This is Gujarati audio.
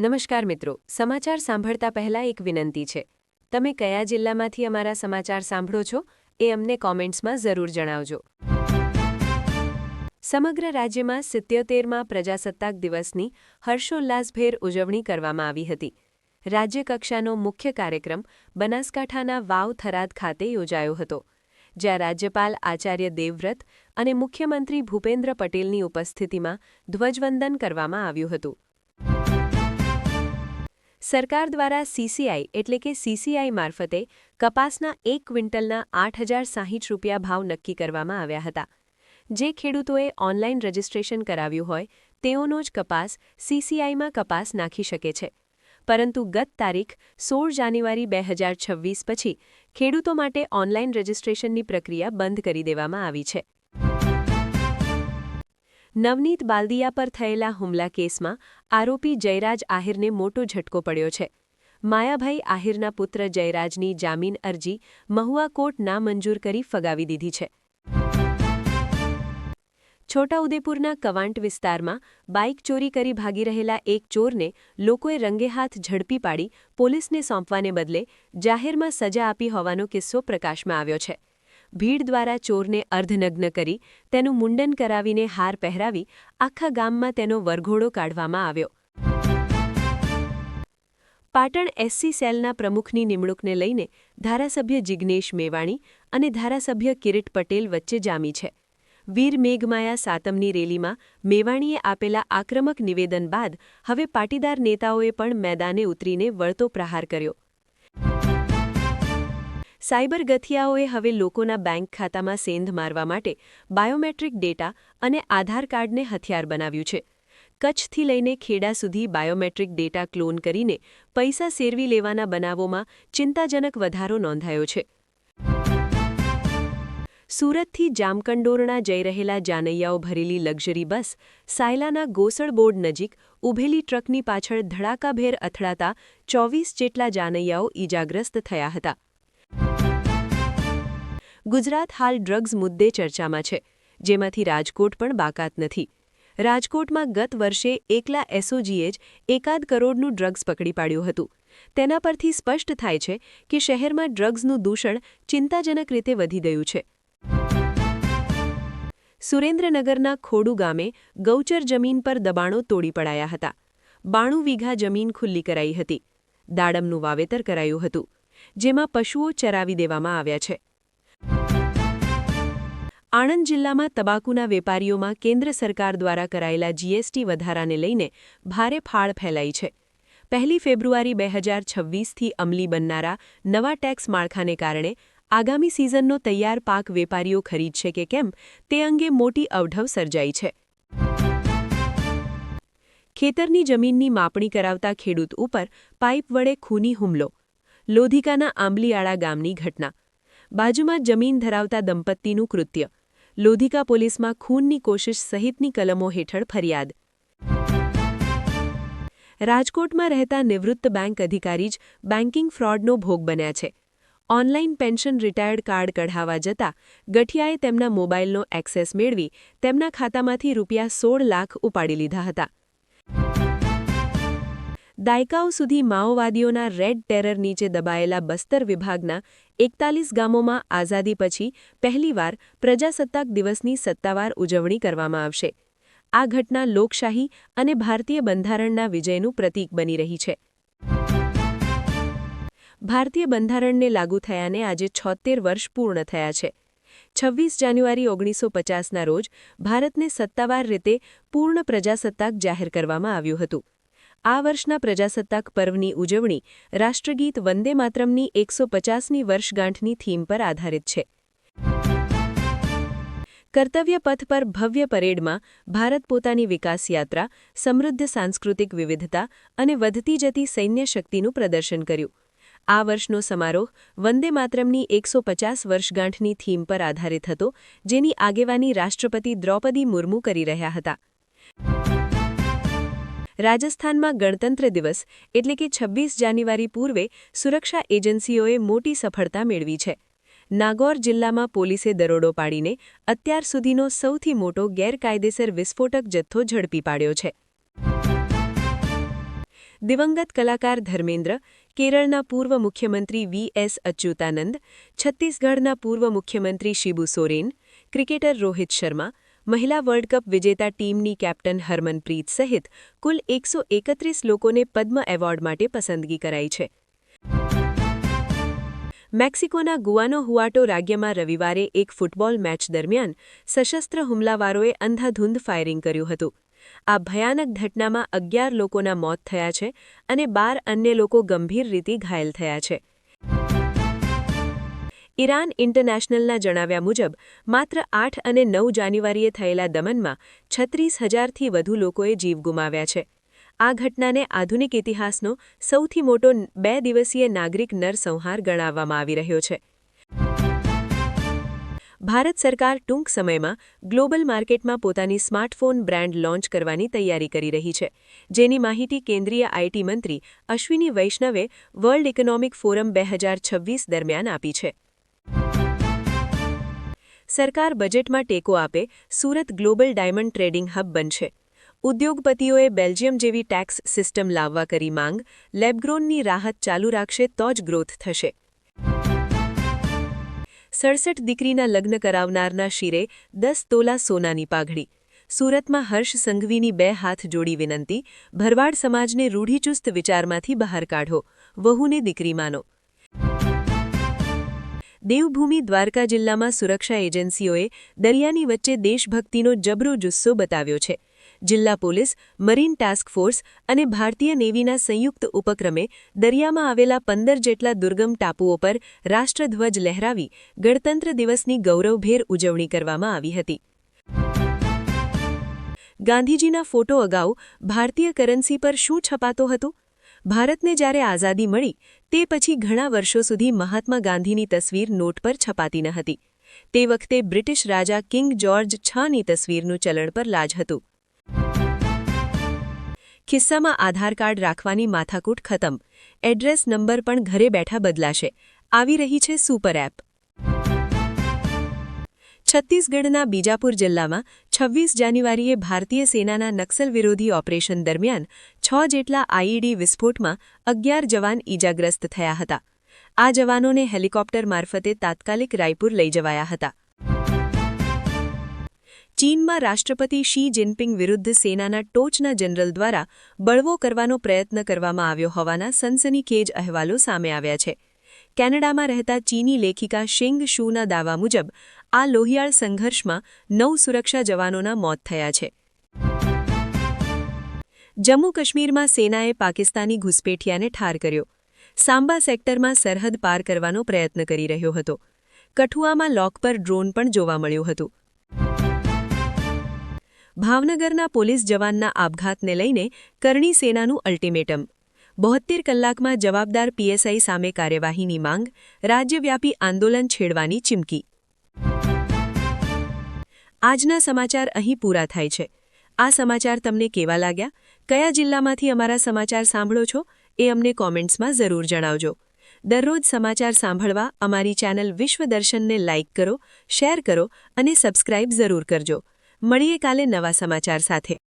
નમસ્કાર મિત્રો, સમાચાર સાંભળતા પહેલા એક વિનંતી છે. તમે કયા જિલ્લામાંથી અમારા સમાચાર સાંભળો છો, એ અમને કોમેન્ટ્સમાં જરૂર જણાવજો. સમગ્ર રાજ્યમાં સિત્યોતેરમાં પ્રજાસત્તાક દિવસની હર્ષોલ્લાસભેર ઉજવણી કરવામાં આવી હતી. રાજ્યકક્ષાનો મુખ્ય કાર્યક્રમ બનાસકાંઠાના વાવ થરાદ ખાતે યોજાયો હતો, જ્યાં રાજ્યપાલ આચાર્ય દેવવ્રત અને મુખ્યમંત્રી ભૂપેન્દ્ર પટેલની ઉપસ્થિતિમાં ધ્વજવંદન કરવામાં આવ્યું હતું. સરકાર દ્વારા સીસીઆઈ એટલે કે સીસીઆઈ મારફતે કપાસના એક ક્વિન્ટલના આઠ હજાર સાહીઠ રૂપિયા ભાવ નક્કી કરવામાં આવ્યા હતા. જે ખેડૂતોએ ઓનલાઈન રજીસ્ટ્રેશન કરાવ્યું હોય, તેઓનો જ કપાસ સીસીઆઈમાં કપાસ નાખી શકે છે. પરંતુ ગત તારીખ સોળ જાન્યુઆરી બે પછી ખેડૂતો માટે ઓનલાઈન રજીસ્ટ્રેશનની પ્રક્રિયા બંધ કરી દેવામાં આવી છે. નવનીત બાલદિયા પર થયેલા હુમલા કેસમાં આરોપી જયરાજ આહિરને મોટો ઝટકો પડ્યો છે. માયાભાઈ આહિરના પુત્ર જયરાજની જામીન અરજી મહુવા કોર્ટ નામંજૂર કરી ફગાવી દીધી છે. છોટાઉદેપુરના કવાંટ વિસ્તારમાં બાઇક ચોરી કરી ભાગી રહેલા એક ચોરને લોકોએ રંગેહાથ ઝડપી પાડી પોલીસને સોંપવાને બદલે જાહેરમાં સજા આપી હોવાનો કિસ્સો પ્રકાશમાં આવ્યો છે. ભીડ દ્વારા ચોરને અર્ધનગ્ન કરી તેનું મુંડન કરાવીને હાર પહેરાવી આખા ગામમાં તેનો વરઘોડો કાઢવામાં આવ્યો. પાટણ એસસી સેલના પ્રમુખની નિમણૂકને લઈને ધારાસભ્ય જિગ્નેશ મેવાણી અને ધારાસભ્ય કિરીટ પટેલ વચ્ચે જામી છે. વીર મેઘમાયા સાતમની રેલીમાં મેવાણીએ આપેલા આક્રમક નિવેદન બાદ હવે પાટીદાર નેતાઓએ પણ મેદાને ઉતરીને વળતો પ્રહાર કર્યો. સાયબર ગથિયાઓએ હવે લોકોના બેંક ખાતામાં સેંધ મારવા માટે બાયોમેટ્રિક ડેટા અને આધાર કાર્ડને હથિયાર બનાવ્યું છે. કચ્છથી લઈને ખેડા સુધી બાયોમેટ્રિક ડેટા ક્લોન કરીને પૈસા સેરવી લેવાના બનાવોમાં ચિંતાજનક વધારો નોંધાયો છે. સુરતથી જામકંડોરણા જઈ રહેલા જાનૈયાઓ ભરેલી લક્ઝરી બસ સાયલાના ગોસળ બોર્ડ નજીક ઊભેલી ટ્રકની પાછળ ધડાકાભેર અથડાતા ચોવીસ જેટલા જાનૈયાઓ ઈજાગ્રસ્ત થયા હતા. ગુજરાત હાલ ડ્રગ્સ મુદ્દે ચર્ચામાં છે, જેમાંથી રાજકોટ પણ બાકાત નથી. રાજકોટમાં ગત વર્ષે એકલા એસઓજીએ જ એકાદ કરોડનું ડ્રગ્સ પકડી પાડ્યું હતું. તેના પરથી સ્પષ્ટ થાય છે કે શહેરમાં ડ્રગ્સનું દૂષણ ચિંતાજનક રીતે વધી ગયું છે. સુરેન્દ્રનગરના ખોડુ ગામે ગૌચર જમીન પર દબાણો તોડી પડાયા હતા. બાણું વીઘા જમીન ખુલ્લી કરાઈ હતી. દાડમનું વાવેતર કરાયું હતું. જેમાં પશુઓ ચરાવી દેવામાં આવ્યા છે. આણંદ જિલ્લામાં તબાકુના વેપારીઓમાં કેન્દ્ર સરકાર દ્વારા કરાયેલા જીએસટી વધારાને લઈને ભારે ફાળ ફેલાઈ છે. પહેલી ફેબ્રુઆરી બે હજાર છવ્વીસથી અમલી બનનારા નવા ટેક્સ માળખાને કારણે આગામી સિઝનનો તૈયાર પાક વેપારીઓ ખરીદશે કે કેમ તે અંગે મોટી અવઢવ સર્જાઈ છે. ખેતરની જમીનની માપણી કરાવતા ખેડૂત ઉપર પાઇપ વડે ખૂની હુમલો. લોધિકાના આંબલીયાળા ગામની ઘટના. બાજુમાં જમીન ધરાવતા દંપતીનું કૃત્ય. લોધિકા પોલીસમાં ખૂનની કોશિશ સહિતની કલમો હેઠળ ફરિયાદ. રાજકોટમાં રહેતા નિવૃત્ત બેંક અધિકારી જ બેન્કિંગ ફ્રોડનો ભોગ બન્યા છે. ઓનલાઈન પેન્શન રિટાયર્ડ કાર્ડ કઢાવવા જતાં ગઠિયાએ તેમના મોબાઈલનો એક્સેસ મેળવી તેમના ખાતામાંથી રૂપિયા સોળ લાખ ઉપાડી લીધા હતા. દાયકાઓ સુધી માઓવાદીઓના રેડ ટેરર નીચે દબાયેલા બસ્તર વિભાગના એકતાલીસ ગામોમાં આઝાદી પછી પહેલીવાર પ્રજાસત્તાક દિવસની સત્તાવાર ઉજવણી કરવામાં આવશે. આ ઘટના લોકશાહી અને ભારતીય બંધારણના વિજયનું પ્રતીક બની રહી છે. ભારતીય બંધારણને લાગુ થયાને આજે છોતેર વર્ષ પૂર્ણ થયા છે. છવ્વીસ જાન્યુઆરી ઓગણીસો પચાસના રોજ ભારતને સત્તાવાર રીતે પૂર્ણ પ્રજાસત્તાક જાહેર કરવામાં આવ્યું હતું. આ વર્ષના પ્રજાસત્તાક પર્વની ઉજવણી રાષ્ટ્રગીત વંદે માતરમની એકસો પચાસની વર્ષગાંઠની થીમ પર આધારિત છે. કર્તવ્ય પથ પર ભવ્ય પરેડમાં ભારત પોતાની વિકાસ યાત્રા, સમૃદ્ધ સાંસ્કૃતિક વિવિધતા અને વધતી જતી સૈન્ય શક્તિનું પ્રદર્શન કર્યું. આ વર્ષનો સમારોહ વંદે માતરમની એકસો પચાસ વર્ષગાંઠની થીમ પર આધારિત હતો, જેની આગેવાની રાષ્ટ્રપતિ દ્રૌપદી મુર્મુ કરી રહ્યા હતા. રાજસ્થાનમાં ગણતંત્ર દિવસ, એટલે કે છવ્વીસ જાન્યુઆરી પૂર્વે સુરક્ષા એજન્સીઓએ મોટી સફળતા મેળવી છે. નાગોર જિલ્લામાં પોલીસે દરોડો પાડીને અત્યાર સુધીનો સૌથી મોટો ગેરકાયદેસર વિસ્ફોટક જથ્થો ઝડપી પાડ્યો છે. દિવંગત કલાકાર ધર્મેન્દ્ર, કેરળના પૂર્વ મુખ્યમંત્રી વી એસ અચ્યુતાનંદ, છત્તીસગઢના પૂર્વ મુખ્યમંત્રી શિબુ સોરેન, ક્રિકેટર રોહિત શર્મા મહિલા વર્લ્ડ કપ વિજેતા ટીમની કેપ્ટન હરમનપ્રીત સહિત કુલ એકસો એકત્રીસ લોકોને પદ્મ એવોર્ડ માટે પસંદગી કરાઈ છે. મેક્સિકોના ગુઆનો હુઆટો રાજ્યમાં રવિવારે એક ફૂટબોલ મેચ દરમિયાન સશસ્ત્ર હુમલાવારોએ અંધાધૂંધ ફાયરિંગ કર્યું હતું. આ ભયાનક ઘટનામાં અગિયાર લોકોના મોત થયા છે અને બાર અન્ય લોકો ગંભીર રીતે ઘાયલ થયા છે. ઈરાન ઇન્ટરનેશનલના જણાવ્યા મુજબ, માત્ર આઠ અને નવ જાન્યુઆરીએ થયેલા દમનમાં છત્રીસ હજારથી વધુ લોકોએ જીવ ગુમાવ્યા છે. આ ઘટનાને આધુનિક ઇતિહાસનો સૌથી મોટો બે દિવસીય નાગરિક નરસંહાર ગણાવવામાં આવી રહ્યો છે. ભારત સરકાર ટૂંક સમયમાં ગ્લોબલ માર્કેટમાં પોતાની સ્માર્ટફોન બ્રાન્ડ લોન્ચ કરવાની તૈયારી કરી રહી છે. જેની માહિતી કેન્દ્રીય આઈટી મંત્રી અશ્વિની વૈષ્ણવે વર્લ્ડ ઇકોનોમિક ફોરમ બે દરમિયાન આપી છે. સરકાર બજેટમાં ટેકો આપે, Surat global diamond trading hub બનશે. ઉદ્યોગપતિઓએ બેલ્જિયમ જેવી ટેક્સ સિસ્ટમ લાવવા કરી માંગ લેબગ્રોનની રાહત ચાલુ રાખશે તો જ ગ્રોથ થશે. સડસઠ દીકરીના લગ્ન કરાવનારના શિરે દસ તોલા સોનાની પાઘડી. સુરતમાં હર્ષ સંઘવીની બે હાથ જોડી વિનંતી, ભરવાડ સમાજને રૂઢિચુસ્ત વિચારમાંથી બહાર કાઢો, વહુને દીકરી માનો. દેવભૂમિ દ્વારકા જિલ્લામાં સુરક્ષા એજન્સીઓએ દરિયાની વચ્ચે દેશભક્તિનો જબરો જુસ્સો બતાવ્યો છે. જિલ્લા પોલીસ, મરીન ટાસ્ક ફોર્સ અને ભારતીય નેવીના સંયુક્ત ઉપક્રમે દરિયામાં આવેલા પંદર જેટલા દુર્ગમ ટાપુઓ પર રાષ્ટ્રધ્વજ લહેરાવી ગણતંત્ર દિવસની ગૌરવભેર ઉજવણી કરવામાં આવી હતી. ગાંધીજીના ફોટો અગાઉ ભારતીય કરન્સી પર શું છપાતો હતો? ભારતને જ્યારે આઝાદી મળી, તે પછી ઘણા વર્ષો સુધી મહાત્મા ગાંધીની તસવીર નોટ પર છપાતી ન હતી. તે વખતે બ્રિટિશ રાજા કિંગ જ્યોર્જ છની તસવીરનું ચલણ પર લાજ હતું. ખિસ્સામાં આધાર કાર્ડ રાખવાની માથાકૂટ ખતમ. એડ્રેસ નંબર પણ ઘરે બેઠા બદલાશે. આવી રહી છે સુપર એપ. છત્તીસગઢના બીજાપુર જિલ્લામાં છવ્વીસ જાન્યુઆરીએ ભારતીય સેનાના નક્સલ વિરોધી ઓપરેશન દરમિયાન છ જેટલા આઈઈડી વિસ્ફોટમાં અગિયાર જવાન ઈજાગ્રસ્ત થયા હતા. આ જવાનોને હેલિકોપ્ટર મારફતે તાત્કાલિક રાયપુર લઈ જવાયા હતા. ચીનમાં રાષ્ટ્રપતિ શી જિનપિંગ વિરુદ્ધ સેનાના ટોચના જનરલ દ્વારા બળવો કરવાનો પ્રયત્ન કરવામાં આવ્યો હોવાના સનસનીખેજ અહેવાલો સામે આવ્યા છે. કેનેડામાં રહેતા ચીની લેખિકા શિંગ શૂના દાવા મુજબ, આ લોહિયાળ સંઘર્ષમાં નવ સુરક્ષા જવાનોના મોત થયા છે. જમ્મુ કાશ્મીરમાં સેનાએ પાકિસ્તાની ઘુસપેઠિયાને ઠાર કર્યો. સાંબા સેક્ટરમાં સરહદ પાર કરવાનો પ્રયત્ન કરી રહ્યો હતો. કઠુઆમાં લોક પર ડ્રોન પણ જોવા મળ્યું હતું. ભાવનગરના પોલીસ જવાનના આપઘાતને લઈને કરણી સેનાનું અલ્ટિમેટમ. બોહત્તેર કલાકમાં જવાબદાર પીએસઆઈ સામે કાર્યવાહીની માંગ, રાજ્યવ્યાપી આંદોલન છેડવાની ચીમકી. આજના સમાચાર અહીં પૂરા થાય છે. આ સમાચાર તમને કેવા લાગ્યા? કયા જિલ્લામાંથી અમારા સમાચાર સાંભળો છો? એ અમને કોમેન્ટ્સમાં જરૂર જણાવજો. દરરોજ સમાચાર સાંભળવા અમારી ચેનલ વિશ્વદર્શનને લાઇક કરો, શેર કરો અને સબસ્ક્રાઇબ જરૂર કરજો. મળીએ કાલે નવા સમાચાર સાથે.